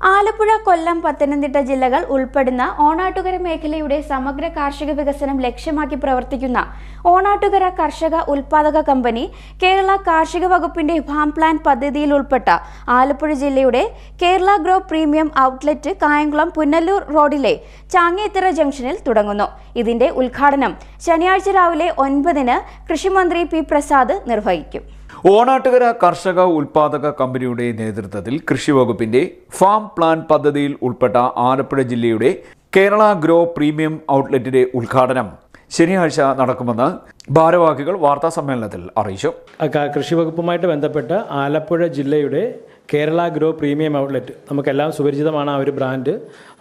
ആലപ്പുഴ കൊല്ലം പത്തനംതിട്ട ജില്ലകൾ ഉൾപ്പെടുന്ന ഓണാട്ടുകര മേഖലയുടെ സമഗ്ര കാർഷിക വികസനം ലക്ഷ്യമാക്കി പ്രവർത്തിക്കുന്ന ഓണാട്ടുകര കർഷക ഉൽപാദക കമ്പനി കേരള കാർഷിക വകുപ്പിന്റെ ഫാം പ്ലാൻ പദ്ധതിയിൽ ഉൾപ്പെട്ട ആലപ്പുഴ ജില്ലയുടെ Kerala grow premium outlet Kayamkulam Punnallur റോഡിലെ ചാങ്ങേത്തറ ജംഗ്ഷനിൽ തുടങ്ങുന്നു. ഇതിന്റെ ഉദ്ഘാടനം ശനിയാഴ്ച രാവിലെ ഒൻപതിന് കൃഷിമന്ത്രി പി പ്രസാദ് നിർവഹിക്കും. ഓണാട്ടുകര കർഷക ഉൽപാദക കമ്പനിയുടെ നേതൃത്വത്തിൽ കൃഷി വകുപ്പിന്റെ ഫാം പ്ലാൻ പദ്ധതിയിൽ ഉൾപ്പെട്ട ആലപ്പുഴ ജില്ലയുടെ കേരള ഗ്രോ പ്രീമിയം ഔട്ട്ലെറ്റിന്റെ ഉദ്ഘാടനം ശനിയാഴ്ച നടക്കുമെന്ന് ഭാരവാഹികൾ വാർത്താ സമ്മേളനത്തിൽ അറിയിച്ചു. കൃഷിവകുപ്പുമായിട്ട് കൃഷി വകുപ്പുമായിട്ട് ബന്ധപ്പെട്ട് ആലപ്പുഴ ജില്ലയുടെ കേരള ഗ്രോ പ്രീമിയം ഔട്ട്ലെറ്റ് നമുക്കെല്ലാം സുപരിചിതമാണ് ആ ഒരു ബ്രാൻഡ്.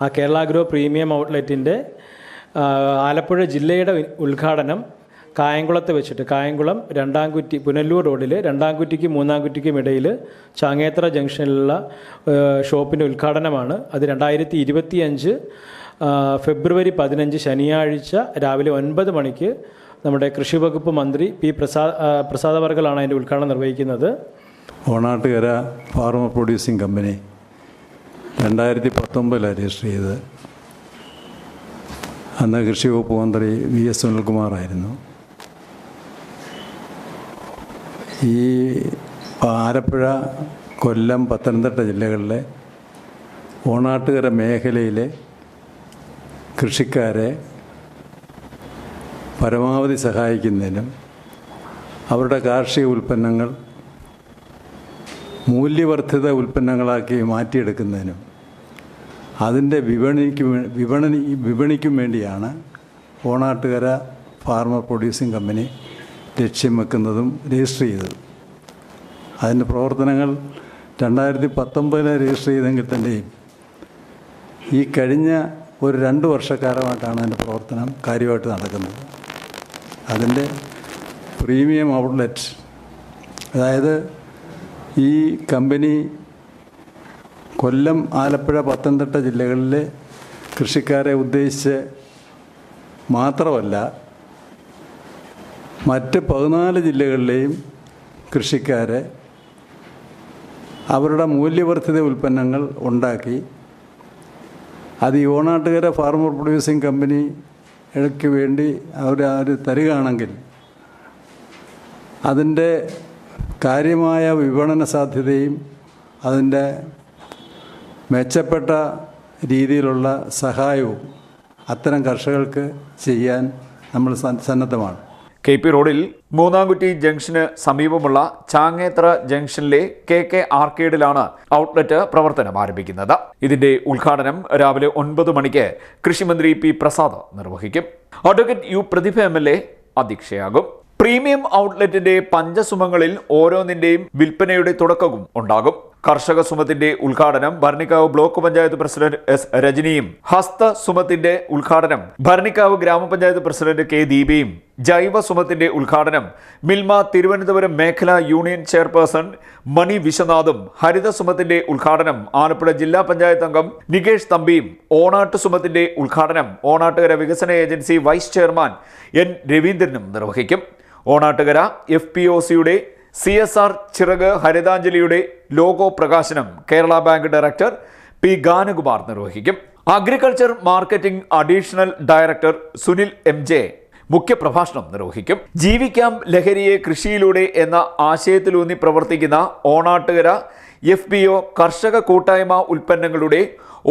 ആ കേരള ഗ്രോ പ്രീമിയം ഔട്ട്ലെറ്റിന്റെ ആലപ്പുഴ ജില്ലയുടെ ഉദ്ഘാടനം കായംകുളത്ത് വെച്ചിട്ട് കായംകുളം രണ്ടാംകുറ്റി പുനല്ലൂർ റോഡിൽ രണ്ടാംകുറ്റിക്കും മൂന്നാംകുറ്റിക്കും ഇടയിൽ ചാങ്ങേത്ര ജംഗ്ഷനിലുള്ള ഷോപ്പിന്റെ ഉദ്ഘാടനമാണ്. അത് രണ്ടായിരത്തി ഇരുപത്തി അഞ്ച് ഫെബ്രുവരി പതിനഞ്ച് ശനിയാഴ്ച രാവിലെ ഒൻപത് മണിക്ക് നമ്മുടെ കൃഷി വകുപ്പ് മന്ത്രി പി പ്രസാദ് പ്രസാദവർഗലാണ് അതിന്റെ ഉദ്ഘാടനം നിർവഹിക്കുന്നത്. ഓണാട്ടുകര ഫാർമ പ്രൊഡ്യൂസിങ് കമ്പനി രണ്ടായിരത്തി പത്തൊമ്പതിലാണ് രജിസ്റ്റർ ചെയ്തത്. അന്ന് കൃഷി വകുപ്പ് മന്ത്രി വി എസ് സുനിൽകുമാറായിരുന്നു. ഈ ആലപ്പുഴ കൊല്ലം പത്തനംതിട്ട ജില്ലകളിലെ ഓണാട്ടുകര മേഖലയിലെ കൃഷിക്കാരെ പരമാവധി സഹായിക്കുന്നതിനും അവരുടെ കാർഷിക ഉൽപ്പന്നങ്ങൾ മൂല്യവർദ്ധിത ഉൽപ്പന്നങ്ങളാക്കി മാറ്റിയെടുക്കുന്നതിനും അതിന്റെ വിപണിക്ക് വിപണി വിപണിക്കും വേണ്ടിയാണ് ഓണാട്ടുകര ഫാർമർ പ്രൊഡ്യൂസിങ് കമ്പനി ലക്ഷ്യം വെക്കുന്നതും രജിസ്റ്റർ ചെയ്തത്. അതിന്റെ പ്രവർത്തനങ്ങൾ രണ്ടായിരത്തി പത്തൊമ്പതിലെ രജിസ്റ്റർ ചെയ്തെങ്കിൽ തന്നെയും ഈ കഴിഞ്ഞ ഒരു രണ്ട് വർഷക്കാലമായിട്ടാണ് അതിന്റെ പ്രവർത്തനം കാര്യമായിട്ട് നടക്കുന്നത്. അതിന്റെ പ്രീമിയം ഔട്ട്ലെറ്റ് അതായത് ഈ കമ്പനി കൊല്ലം ആലപ്പുഴ പത്തനംതിട്ട ജില്ലകളിലെ കൃഷിക്കാരെ ഉദ്ദേശിച്ച് മാത്രമല്ല മറ്റ് പതിനാല് ജില്ലകളിലെയും കൃഷിക്കാരെ അവരുടെ മൂല്യവർദ്ധിത ഉൽപ്പന്നങ്ങൾ ഉണ്ടാക്കി. അത് യുവനാട്ടുകാരെ ഫാർമർ പ്രൊഡ്യൂസിങ് കമ്പനിക്ക് വേണ്ടി അവർ അവർ തരികയാണെങ്കിൽ അതിന്റെ കാര്യമായ വിപണന സാധ്യതയും അതിന്റെ മെച്ചപ്പെട്ട രീതിയിലുള്ള സഹായവും അത്തരം കർഷകർക്ക് ചെയ്യാൻ നമ്മൾ സന്നദ്ധമാണ്. കെ പി റോഡിൽ മൂന്നാംകുറ്റി ജംഗ്ഷന് സമീപമുള്ള ചാങ്ങേത്ര ജംഗ്ഷനിലെ കെ കെ ആർക്കേഡിലാണ് ഔട്ട്ലെറ്റ് പ്രവർത്തനം ആരംഭിക്കുന്നത്. ഇതിന്റെ ഉദ്ഘാടനം രാവിലെ ഒൻപത് മണിക്ക് കൃഷിമന്ത്രി പി പ്രസാദ് നിർവഹിക്കും. Advocate U Prathibha M L A അധ്യക്ഷയാകും. Premium ഔട്ട്ലെറ്റിന്റെ പഞ്ചസുമങ്ങളിൽ ഓരോന്നിന്റെയും വിൽപ്പനയുടെ തുടക്കവും ഉണ്ടാകും. കർഷക സുമത്തിന്റെ ഉദ്ഘാടനം Bharanikkavu block panchayat president S രജനിയും ഹസ്ത സുമത്തിന്റെ ഉദ്ഘാടനം ഭരണിക്കാവ് ഗ്രാമപഞ്ചായത്ത് പ്രസിഡന്റ് കെ ദീപയും ജൈവ സുമത്തിന്റെ ഉദ്ഘാടനം മിൽമ തിരുവനന്തപുരം മേഖലാ യൂണിയൻ ചെയർപേഴ്സൺ മണി വിശ്വനാഥും ഹരിത സുമത്തിന്റെ ഉദ്ഘാടനം ആലപ്പുഴ ജില്ലാ പഞ്ചായത്ത് അംഗം നികേഷ് തമ്പിയും ഓണാട്ട് സുമത്തിന്റെ ഉദ്ഘാടനം ഓണാട്ടുകര വികസന ഏജൻസി വൈസ് ചെയർമാൻ എൻ രവീന്ദ്രനും നിർവഹിക്കും. ഓണാട്ടുകര എഫ് പി ഒ സിയുടെ സി എസ് ആർ ചിറക് ഹരിതാഞ്ജലിയുടെ ലോഗോ പ്രകാശനം Kerala bank director P Ganakumar നിർവഹിക്കും. Agriculture marketing additional director Sunil M J മുഖ്യപ്രഭാഷണം നിർവഹിക്കും. ജീവിക്കാം ലഹരിയെ കൃഷിയിലൂടെ എന്ന ആശയത്തിലൂന്നി പ്രവർത്തിക്കുന്ന ഓണാട്ടുകര എഫ് പി ഒ കർഷക കൂട്ടായ്മ ഉൽപ്പന്നങ്ങളുടെ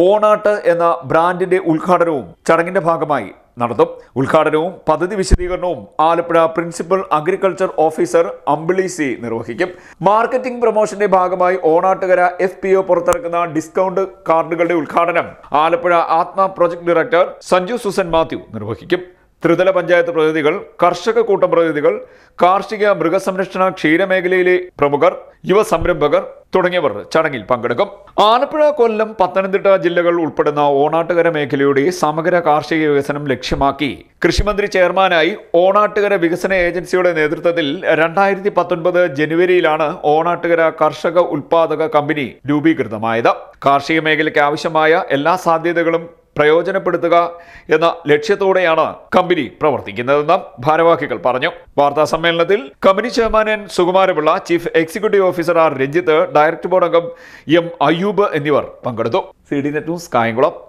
ഓണാട്ട് എന്ന ബ്രാൻഡിന്റെ ഉദ്ഘാടനവും ചടങ്ങിന്റെ ഭാഗമായി നടത്തും. ഉദ്ഘാടനവും പദ്ധതി വിശദീകരണവും Alappuzha principal agriculture officer Ambili C നിർവഹിക്കും. മാർക്കറ്റിംഗ് പ്രൊമോഷന്റെ ഭാഗമായി ഓണാട്ടുകര എഫ് പി ഒ പുറത്തിറക്കുന്ന ഡിസ്കൗണ്ട് കാർഡുകളുടെ ഉദ്ഘാടനം Alappuzha ATMA project director Sanju Susan Mathew നിർവഹിക്കും. ത്രിതല പഞ്ചായത്ത് പ്രതിനിധികൾ കർഷക കൂട്ടം പ്രതിനിധികൾ കാർഷിക മൃഗസംരക്ഷണ ക്ഷീരമേഖലയിലെ പ്രമുഖർ യുവ സംരംഭകർ തുടങ്ങിയവർ ചടങ്ങിൽ പങ്കെടുക്കും. ആലപ്പുഴ കൊല്ലം പത്തനംതിട്ട ജില്ലകൾ ഉൾപ്പെടുന്ന ഓണാട്ടുകര മേഖലയുടെ സമഗ്ര കാർഷിക വികസനം ലക്ഷ്യമാക്കി കൃഷിമന്ത്രി ചെയർമാനായി ഓണാട്ടുകര വികസന ഏജൻസിയുടെ നേതൃത്വത്തിൽ രണ്ടായിരത്തി പത്തൊൻപത് ജനുവരിയിലാണ് ഓണാട്ടുകര കർഷക ഉൽപാദക കമ്പനി രൂപീകൃതമായത്. കാർഷിക മേഖലയ്ക്ക് ആവശ്യമായ എല്ലാ സാധ്യതകളും പ്രയോജനപ്പെടുത്തുക എന്ന ലക്ഷ്യത്തോടെയാണ് കമ്പനി പ്രവർത്തിക്കുന്നതെന്ന് ഭാരവാഹികൾ പറഞ്ഞു. വാർത്താ സമ്മേളനത്തിൽ company chairman N Sukumarapillai chief executive officer R Ranjith director board അംഗം എം അയ്യൂബ് എന്നിവർ പങ്കെടുത്തു. C D net news Kayamkulam.